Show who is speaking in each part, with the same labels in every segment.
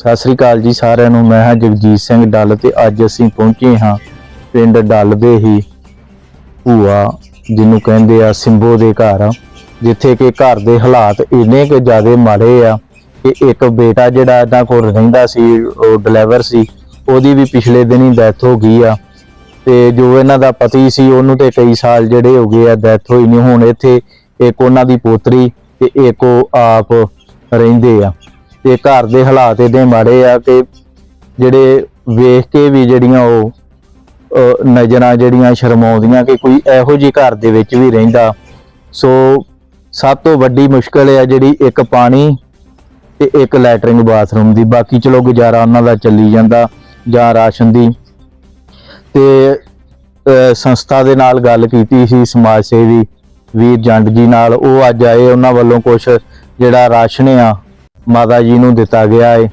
Speaker 1: ਸਤਿ ਸ੍ਰੀ ਅਕਾਲ ਜੀ ਸਾਰਿਆਂ ਨੂੰ, ਮੈਂ ਹਾਂ ਜਗਜੀਤ ਸਿੰਘ ਡੱਲ ਤੇ ਅੱਜ ਅਸੀਂ ਪਹੁੰਚੇ ਹਾਂ ਪਿੰਡ ਡੱਲ ਦੇ ਹੀ ਭੂਆ, ਜਿਹਨੂੰ ਕਹਿੰਦੇ ਆ ਸਿੰਬੋ ਦੇ ਘਰ, ਜਿੱਥੇ ਕਿ ਘਰ ਦੇ ਹਾਲਾਤ ਇੰਨੇ ਕਿ ਜ਼ਿਆਦਾ ਮਾੜੇ ਆ ਕਿ ਇੱਕ ਬੇਟਾ ਜਿਹੜਾ ਇਹਨਾਂ ਕੋਲ ਰਹਿੰਦਾ ਸੀ, ਉਹ ਡਰਾਈਵਰ ਸੀ, ਉਹਦੀ ਵੀ ਪਿਛਲੇ ਦਿਨ ਹੀ ਡੈਥ ਹੋ ਗਈ ਆ। ਤੇ ਜੋ ਇਹਨਾਂ ਦਾ ਪਤੀ ਸੀ, ਉਹਨੂੰ ਤੇ ਕਈ ਸਾਲ ਜਿਹੜੇ ਹੋ ਗਏ ਆ ਡੈਥ ਹੋਈ ਨਹੀਂ ਹੁਣ ਇੱਥੇ ਇੱਕ ਉਹਨਾਂ ਦੀ ਪੋਤਰੀ ਤੇ ਇੱਕ ਉਹ ਆਪ ਰਹਿੰਦੇ ਆ। ਤੇ ਘਰ ਦੇ ਹਾਲਾਤ ਇਹਦੇ ਮਾੜੇ ਆ ਕਿ ਜਿਹੜੇ ਵੇਖ ਕੇ ਵੀ ਜਿਹੜੀਆਂ ਉਹ ਨਜ਼ਰਾਂ ਜਿਹੜੀਆਂ ਸ਼ਰਮਾਉਂਦੀਆਂ ਕਿ ਕੋਈ ਇਹੋ ਜਿਹੀ ਘਰ ਦੇ ਵਿੱਚ ਵੀ ਰਹਿੰਦਾ। ਸੋ ਸਭ ਤੋਂ ਵੱਡੀ ਮੁਸ਼ਕਲ ਹੈ ਜਿਹੜੀ ਇੱਕ ਪਾਣੀ ਤੇ ਇੱਕ ਲੈਟਰਿੰਗ ਬਾਥਰੂਮ ਦੀ। ਬਾਕੀ ਚਲੋ ਗੁਜ਼ਾਰਾ ਉਹਨਾਂ ਦਾ ਚੱਲੀ ਜਾਂਦਾ, ਜਾਂ ਰਾਸ਼ਨ ਦੀ। ਤੇ ਸੰਸਥਾ ਦੇ ਨਾਲ ਗੱਲ ਕੀਤੀ ਸੀ ਸਮਾਜ ਸੇਵੀ ਵੀਰ ਜੰਡ ਜੀ ਨਾਲ। ਉਹ ਅੱਜ ਆਏ, ਉਹਨਾਂ ਵੱਲੋਂ ਕੁਝ ਜਿਹੜਾ ਰਾਸ਼ਨ ਆ ਮਾਤਾ ਜੀ ਨੂੰ ਦਿੱਤਾ ਗਿਆ ਹੈ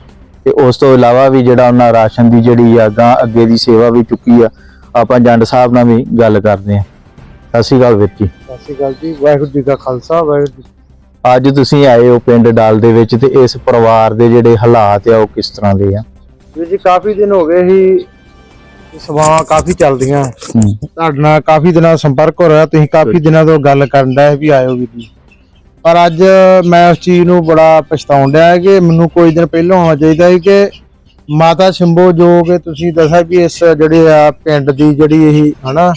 Speaker 1: ਤੇ ਉਸ ਤੋਂ ਇਲਾਵਾ ਵੀ ਜਿਹੜਾ ਉਹਨਾਂ ਰਾਸ਼ਨ ਦੀ ਜਿਹੜੀ ਆ ਗਾਂ ਅੱਗੇ ਦੀ ਸੇਵਾ ਵੀ ਚੁੱਕੀ ਆ ਆਪਾਂ ਜੰਡ ਸਾਹਿਬ ਨਾਲ ਵੀ ਗੱਲ ਕਰਦੇ ਹਾਂ ਸਤਿ ਸ਼੍ਰੀ ਅਕਾਲ ਵੀਰ ਜੀ।
Speaker 2: ਸਤਿ ਸ਼੍ਰੀ ਅਕਾਲ ਜੀ ਵਾਹਿਗੁਰੂ ਜੀ ਕਾ ਖਾਲਸਾ ਵਾਹਿਗੁਰੂ
Speaker 1: ਅੱਜ ਤੁਸੀਂ ਆਏ ਹੋ ਪਿੰਡ ਡਾਲ ਦੇ ਵਿੱਚ ਤੇ ਇਸ ਪਰਿਵਾਰ ਦੇ ਜਿਹੜੇ ਹਾਲਾਤ ਆ ਉਹ ਕਿਸ ਤਰ੍ਹਾਂ ਦੇ ਆ?
Speaker 2: ਵੀਰ ਜੀ ਕਾਫੀ ਦਿਨ ਹੋ ਗਏ ਸੀ ਸਵਾਹਾਂ ਕਾਫੀ ਚੱਲਦੀਆਂ। ਤੁਹਾਡੇ ਨਾਲ ਕਾਫੀ ਦਿਨਾਂ ਦਾ ਸੰਪਰਕ ਹੋ ਰਿਹਾ ਤੁਸੀਂ ਕਾਫੀ ਦਿਨਾਂ ਤੋਂ ਗੱਲ ਕਰਨ ਦਾ ਵੀ ਆਇਓ ਵੀਰ ਜੀ। ਪਰ ਅੱਜ ਮੈਂ ਉਸ ਚੀਜ਼ ਨੂੰ ਬੜਾ ਪਛਤਾਉਣ ਡਿਆ ਕਿ ਮੈਨੂੰ ਕੋਈ ਦਿਨ ਪਹਿਲਾਂ ਹੋਣਾ ਚਾਹੀਦਾ ਸੀ ਕਿ ਮਾਤਾ ਸ਼ੰਭੋ ਜੋ ਕਿ ਤੁਸੀਂ ਦੱਸਿਆ ਵੀ ਇਸ ਜਿਹੜੇ ਆ ਪਿੰਡ ਦੀ ਜਿਹੜੀ ਇਹ ਹਨਾ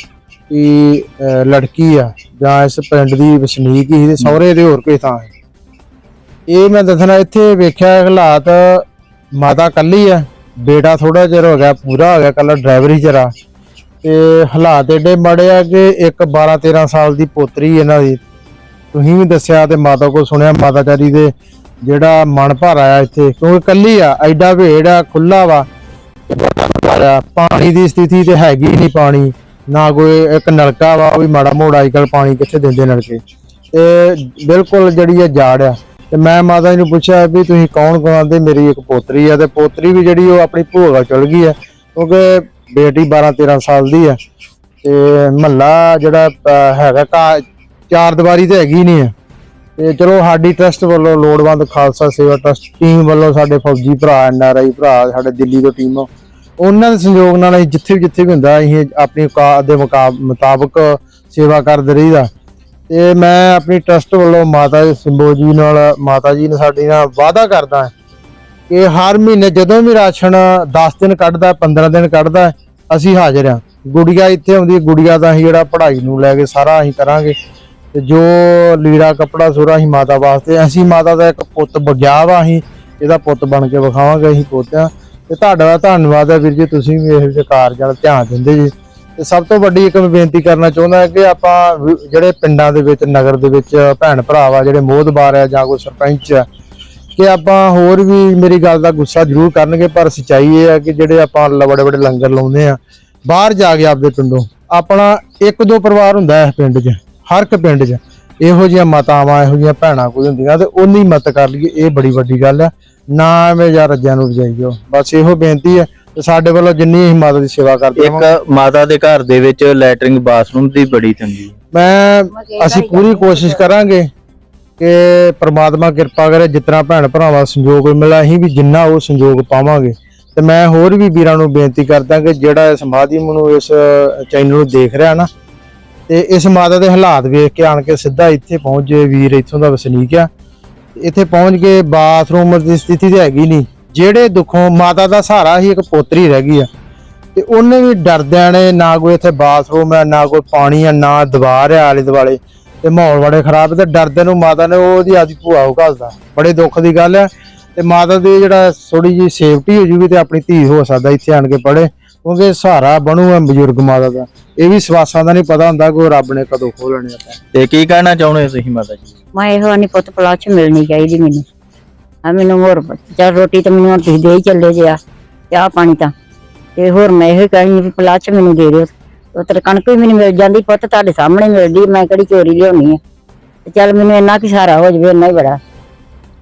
Speaker 2: ਕਿ ਲੜਕੀ ਆ ਜਾਂ ਇਸ ਪਿੰਡ ਦੀ ਵਸਨੀਕ ਹੀ ਸਹੁਰੇ ਦੇ ਹੋਰ ਕੋਈ ਥਾਂ ਹੈ ਇਹ ਮੈਂ ਦੱਸਣਾ ਇੱਥੇ ਵੇਖਿਆ ਹਾਲਾਤ ਮਾਤਾ ਕੱਲੀ ਆ, ਬੇਟਾ ਥੋੜਾ ਚਿਰ ਹੋ ਗਿਆ, ਪੂਰਾ ਹੋ ਗਿਆ ਕੱਲਾ ਡਰਾਈਵਰ ਹੀ ਚਰਾ ਤੇ ਹਾਲਾਤ ਏਡੇ ਮਾੜੇ ਆ ਕਿ ਇੱਕ 12 13 ਸਾਲ ਦੀ ਪੋਤਰੀ ਇਹਨਾਂ ਦੀ ਤੁਸੀਂ ਵੀ ਦੱਸਿਆ ਤੇ ਮਾਤਾ ਕੋਲ ਸੁਣਿਆ, ਮਾਤਾ ਚਾਰੀ ਦੇ ਜਿਹੜਾ ਮਨ ਭਰ ਆਇਆ ਇੱਥੇ, ਕਿਉਂਕਿ ਕੱਲੀ ਆ, ਐਡਾ ਭੇੜ ਆ ਖੁੱਲਾ ਵਾ। ਪਾਣੀ ਦੀ ਸਥਿਤੀ ਤੇ ਹੈਗੀ ਨਹੀਂ ਪਾਣੀ, ਨਾ ਕੋਈ ਇੱਕ ਨਲਕਾ ਵਾ, ਉਹ ਵੀ ਮਾੜਾ ਮੋੜਾ ਅੱਜਕੱਲ ਪਾਣੀ ਕਿੱਥੇ ਦਿੰਦੇ ਨਲਕੇ। ਤੇ ਬਿਲਕੁਲ ਜਿਹੜੀ ਇਹ ਜਾੜ ਆ, ਤੇ ਮੈਂ ਮਾਤਾ ਜੀ ਨੂੰ ਪੁੱਛਿਆ ਵੀ ਤੁਸੀਂ ਕੌਣ ਕਹਾਂਦੇ ਮੇਰੀ ਇੱਕ ਪੋਤਰੀ ਆ, ਤੇ ਪੋਤਰੀ ਵੀ ਜਿਹੜੀ ਉਹ ਆਪਣੀ ਭੂਆ ਵੱਲ ਚਲ ਗਈ ਆ, ਕਿਉਂਕਿ ਬੇਟੀ 12 13 ਸਾਲ ਦੀ ਆ। ਤੇ ਮਹੱਲਾ ਜਿਹੜਾ ਹੈਗਾ ਕਾ ਚਾਰ ਦੀਵਾਰੀ ਤੇ ਹੈਗੀ ਨਹੀਂ ਆ ਤੇ ਚਲੋ ਸਾਡੀ ਟਰਸਟ ਵੱਲੋਂ ਲੋੜਵੰਦ ਖਾਲਸਾ ਸੇਵਾ ਟਰਸਟ ਟੀਮ ਵੱਲੋਂ ਸਾਡੇ ਫੌਜੀ ਭਰਾ ਐਨਆਰਆਈ ਭਰਾ, ਸਾਡੇ ਦਿੱਲੀ ਤੋਂ ਟੀਮ ਉਹਨਾਂ ਦੇ ਸੰਯੋਗ ਨਾਲ ਅਸੀਂ ਜਿੱਥੇ ਵੀ ਜਿੱਥੇ ਵੀ ਹੁੰਦਾ, ਅਸੀਂ ਆਪਣੀ ਔਕਾਤ ਦੇ ਮੁਕਾ- ਮੁਤਾਬਕ ਸੇਵਾ ਕਰਦੇ ਰਹੀਦਾ। ਤੇ ਮੈਂ ਆਪਣੀ ਟਰਸਟ ਵੱਲੋਂ ਮਾਤਾ ਜੀ, ਸਿੰਬੋ ਜੀ ਨਾਲ, ਮਾਤਾ ਜੀ ਨੇ ਸਾਡੇ ਨਾਲ ਵਾਅਦਾ ਕਰਦਾ ਕਿ ਹਰ ਮਹੀਨੇ ਜਦੋਂ ਵੀ ਰਾਸ਼ਨ 10 ਦਿਨ ਕੱਢਦਾ 15 ਦਿਨ ਕੱਢਦਾ, ਅਸੀਂ ਹਾਜ਼ਰ ਹਾਂ। ਗੁੜੀਆ ਇੱਥੇ ਆਉਂਦੀ, ਗੁੜੀਆ ਦਾ ਅਸੀਂ ਜਿਹੜਾ ਪੜ੍ਹਾਈ ਨੂੰ ਲੈ ਕੇ ਸਾਰਾ ਅਸੀਂ ਕਰਾਂਗੇ। ਤੇ ਜੋ ਲੀੜਾ ਕੱਪੜਾ ਸੋਰਾ ਅਸੀਂ ਮਾਤਾ ਵਾਸਤੇ, ਅਸੀਂ ਮਾਤਾ ਦਾ ਇੱਕ ਪੁੱਤ ਬਗਿਆ ਵਾ ਅਸੀਂ, ਇਹਦਾ ਪੁੱਤ ਬਣ ਕੇ ਵਿਖਾਵਾਂਗੇ, ਅਸੀਂ ਪੋਤਿਆਂ। ਤੇ ਤੁਹਾਡਾ ਧੰਨਵਾਦ ਹੈ ਵੀਰ ਜੀ, ਤੁਸੀਂ ਵੀ ਇਹ ਜਿਹੇ ਕਾਰਜਾਂ ਧਿਆਨ ਦਿੰਦੇ ਜੀ। ਤੇ ਸਭ ਤੋਂ ਵੱਡੀ ਇੱਕ ਮੈਂ ਬੇਨਤੀ ਕਰਨਾ ਚਾਹੁੰਦਾ ਕਿ ਆਪਾਂ ਵੀ ਜਿਹੜੇ ਪਿੰਡਾਂ ਦੇ ਵਿੱਚ, ਨਗਰ ਦੇ ਵਿੱਚ ਭੈਣ ਭਰਾ ਵਾ ਜਿਹੜੇ ਮੋਹਦਬਾਰ ਆ ਜਾਂ ਕੋਈ ਸਰਪੰਚ ਆ, ਕਿ ਆਪਾਂ ਹੋਰ ਵੀ ਮੇਰੀ ਗੱਲ ਦਾ ਗੁੱਸਾ ਜ਼ਰੂਰ ਕਰਨਗੇ, ਪਰ ਸੱਚਾਈ ਇਹ ਆ ਕਿ ਜਿਹੜੇ ਆਪਾਂ ਬੜੇ ਬੜੇ ਲੰਗਰ ਲਾਉਂਦੇ ਆ, ਬਾਹਰ ਜਾ ਕੇ ਆਪਦੇ ਪਿੰਡੋਂ, ਆਪਣਾ ਇੱਕ ਦੋ ਪਰਿਵਾਰ ਹੁੰਦਾ ਇਸ ਪਿੰਡ 'ਚ। ਹਰ ਇੱਕ ਪਿੰਡ 'ਚ ਇਹੋ ਜਿਹੀਆਂ ਮਾਤਾਵਾਂ ਇਹੋ ਜਿਹੀਆਂ ਭੈਣਾਂ ਕੋਈ ਹੁੰਦੀਆਂ ਤੇ ਉਹਨੀ ਮਤ ਕਰ ਲਈਏ ਇਹ ਬੜੀ ਵੱਡੀ ਗੱਲ ਆ ਨਾ ਐਵੇਂ ਯਾਰ ਰੱਜਿਆਂ ਨੂੰ ਵਜਾਈਓ ਬਸ ਇਹੋ ਬੇਨਤੀ ਹੈ ਤੇ ਸਾਡੇ ਵੱਲੋਂ ਜਿੰਨੀ ਅਸੀਂ ਮਾਤਾ ਦੀ ਸੇਵਾ ਕਰਦੇ ਹਾਂ
Speaker 1: ਇੱਕ ਮਾਤਾ ਦੇ ਘਰ ਦੇ ਵਿੱਚ ਲੈਟਰਿੰਗ ਬਾਥਰੂਮ ਦੀ ਬੜੀ ਤੰਗੀ ਹੈ।
Speaker 2: ਮੈਂ ਅਸੀਂ ਪੂਰੀ ਕੋਸ਼ਿਸ਼ ਕਰਾਂਗੇ ਕਿ ਪ੍ਰਮਾਤਮਾ ਕਿਰਪਾ ਕਰੇ ਜਿਤਨਾ ਭੈਣ ਭਰਾਵਾਂ ਸੰਯੋਗ ਮਿਲਿਆ ਅਸੀਂ ਵੀ ਜਿੰਨਾ ਉਹ ਸੰਯੋਗ ਪਾਵਾਂਗੇ। ਤੇ ਮੈਂ ਹੋਰ ਵੀ ਵੀਰਾਂ ਨੂੰ ਬੇਨਤੀ ਕਰਦਾ ਕਿ ਜਿਹੜਾ ਇਸ ਮਾਧਿਅਮ ਨੂੰ ਇਸ ਚੈਨਲ ਨੂੰ ਦੇਖ ਰਿਹਾ ਨਾ ਤੇ ਇਸ ਮਾਤਾ ਦੇ ਹਾਲਾਤ ਵੇਖ ਕੇ ਆਣ ਕੇ ਸਿੱਧਾ ਇੱਥੇ ਪਹੁੰਚ ਜੇ ਵੀਰ, ਇੱਥੋਂ ਦਾ ਵਸਨੀਕ ਆ। ਇੱਥੇ ਪਹੁੰਚ ਕੇ ਬਾਥਰੂਮ ਦੀ ਸਥਿਤੀ ਤੇ ਹੈਗੀ ਨਹੀਂ। ਜਿਹੜੇ ਦੁੱਖੋਂ ਮਾਤਾ ਦਾ ਸਹਾਰਾ ਹੀ ਇੱਕ ਪੋਤਰੀ ਰਹਿ ਗਈ ਆ। ਤੇ ਉਹਨੇ ਵੀ ਡਰਦਿਆਂ ਨੇ ਨਾ ਕੋਈ ਇੱਥੇ ਬਾਥਰੂਮ ਹੈ ਨਾ ਕੋਈ ਪਾਣੀ ਆ, ਨਾ ਦੀਵਾਰ ਹੈ ਆਲੇ ਦੁਆਲੇ। ਤੇ ਮਾਹੌਲ ਬੜੇ ਖਰਾਬ ਤੇ ਡਰਦੇ ਨੂੰ ਮਾਤਾ ਨੇ ਉਹਦੀ ਆਦੀ ਭੂਆ ਉਹ ਘੱਲਦਾ ਬੜੇ ਦੁੱਖ ਦੀ ਗੱਲ ਹੈ ਤੇ ਮਾਤਾ ਦੀ ਜਿਹੜਾ ਥੋੜੀ ਜੀ ਸੇਫਟੀ ਹੋ ਜੂਗੀ ਤੇ ਆਪਣੀ ਧੀ ਹੋ ਸਕਦਾ ਇੱਥੇ ਆਣ ਕੇ ਪੜੇ ਕਿਉਂਕਿ ਸਹਾਰਾ ਬਣੂਗਾ ਬਜ਼ੁਰਗ ਮਾਤਾ ਦਾ। ਇਹ ਵੀ ਸਵਾਸਾਂ ਦਾ ਨਹੀਂ ਪਤਾ ਹੁੰਦਾ ਕਿ ਉਹ ਰੱਬ ਨੇ ਕਦੋਂ ਖੋਲਣੇ ਆਪਾਂ।
Speaker 1: ਤੇ ਕੀ ਕਹਿਣਾ ਚਾਹੁੰਦੇ ਹੋ ਤੁਸੀਂ ਮਾਤਾ ਜੀ?
Speaker 3: ਮੈਂ ਇਹੋ ਨਹੀਂ ਪੁੱਤ ਪਲਾਚ ਮਿਲਣੀ ਚਾਹੀਦੀ ਮੈਨੂੰ। ਆ ਮੈਨੂੰ ਹੋਰ ਚੱਲ ਰੋਟੀ ਤਾਂ ਮੈਨੂੰ ਤੁਸੀਂ ਦੇ ਹੀ ਚੱਲੇ ਜੇ ਆ ਚਾਹ ਪਾਣੀ ਤਾਂ। ਤੇ ਹੋਰ ਮੈਂ ਇਹੋ ਕਹੀ ਵੀ ਪਲਾਚ ਮੈਨੂੰ ਦੇ ਦਿਓ। ਉਹ ਤੇ ਕਣਕ ਵੀ ਮੈਨੂੰ ਮਿਲ ਜਾਂਦੀ ਪੁੱਤ ਤੁਹਾਡੇ ਸਾਹਮਣੇ ਮਿਲਦੀ ਮੈਂ ਕਿਹੜੀ ਚੋਰੀ ਲਿਆਉਣੀ ਆ। ਤੇ ਚੱਲ ਮੈਨੂੰ ਇੰਨਾ ਕੀ ਸਹਾਰਾ ਹੋ ਜਵੇ ਇੰਨਾ ਹੀ ਬੜਾ।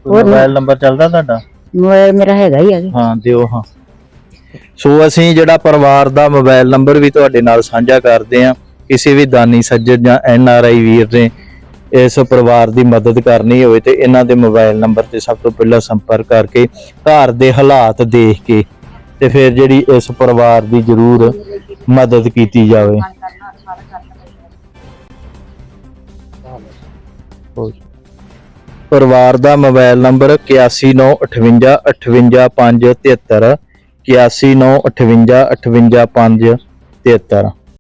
Speaker 1: ਮੋਬਾਈਲ ਨੰਬਰ ਚੱਲਦਾ ਤੁਹਾਡਾ?
Speaker 3: ਮੋਬਾਈਲ ਮੇਰਾ ਹੈਗਾ ਹੀ ਆ
Speaker 1: ਹਾਂ ਦਿਓ ਹਾਂ। ਸੋ ਅਸੀਂ ਜਿਹੜਾ ਪਰਿਵਾਰ ਦਾ ਮੋਬਾਈਲ ਨੰਬਰ ਵੀ ਤੁਹਾਡੇ ਨਾਲ ਸਾਂਝਾ ਕਰਦੇ ਹਾਂ, ਕਿਸੇ ਵੀ ਦਾਨੀ ਸੱਜਣ ਜਾਂ ਐਨ ਆਰ ਆਈ ਵੀਰ ਨੇ ਇਸ ਪਰਿਵਾਰ ਦੀ ਮਦਦ ਕਰਨੀ ਹੋਵੇ ਤੇ ਇਹਨਾਂ ਦੇ ਮੋਬਾਈਲ ਨੰਬਰ ਤੇ ਸਭ ਤੋਂ ਪਹਿਲਾਂ ਸੰਪਰਕ ਕਰਕੇ ਘਰ ਦੇ ਹਾਲਾਤ ਦੇਖ ਕੇ ਤੇ ਫਿਰ ਜਿਹੜੀ ਇਸ ਪਰਿਵਾਰ ਦੀ ਜ਼ਰੂਰ ਮਦਦ ਕੀਤੀ ਜਾਵੇ। ਪਰਿਵਾਰ ਦਾ ਮੋਬਾਈਲ ਨੰਬਰ 8195858573 8195858573